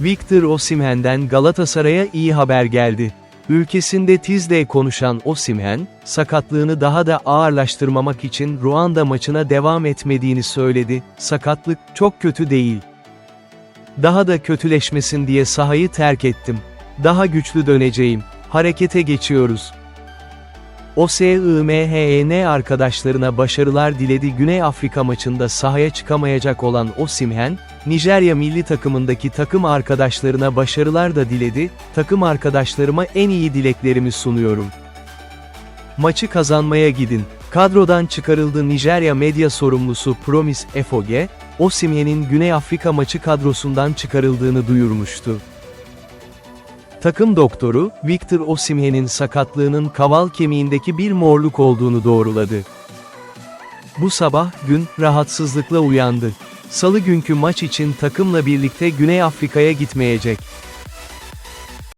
Victor Osimhen'den Galatasaray'a iyi haber geldi. Ülkesinde Tiz'de konuşan Osimhen, sakatlığını daha da ağırlaştırmamak için Ruanda maçına devam etmediğini söyledi, sakatlık çok kötü değil. Daha da kötüleşmesin diye sahayı terk ettim. Daha güçlü döneceğim. Harekete geçiyoruz. OSIMHEN arkadaşlarına başarılar diledi Güney Afrika maçında sahaya çıkamayacak olan Osimhen, Nijerya milli takımındaki takım arkadaşlarına başarılar da diledi, takım arkadaşlarıma en iyi dileklerimi sunuyorum. Maçı kazanmaya gidin. Kadrodan çıkarıldı Nijerya medya sorumlusu Promise Efoge, Osimhen'in Güney Afrika maçı kadrosundan çıkarıldığını duyurmuştu. Takım doktoru, Victor Osimhen'in sakatlığının kaval kemiğindeki bir morluk olduğunu doğruladı. Bu sabah, gün, rahatsızlıkla uyandı. Salı günkü maç için takımla birlikte Güney Afrika'ya gitmeyecek.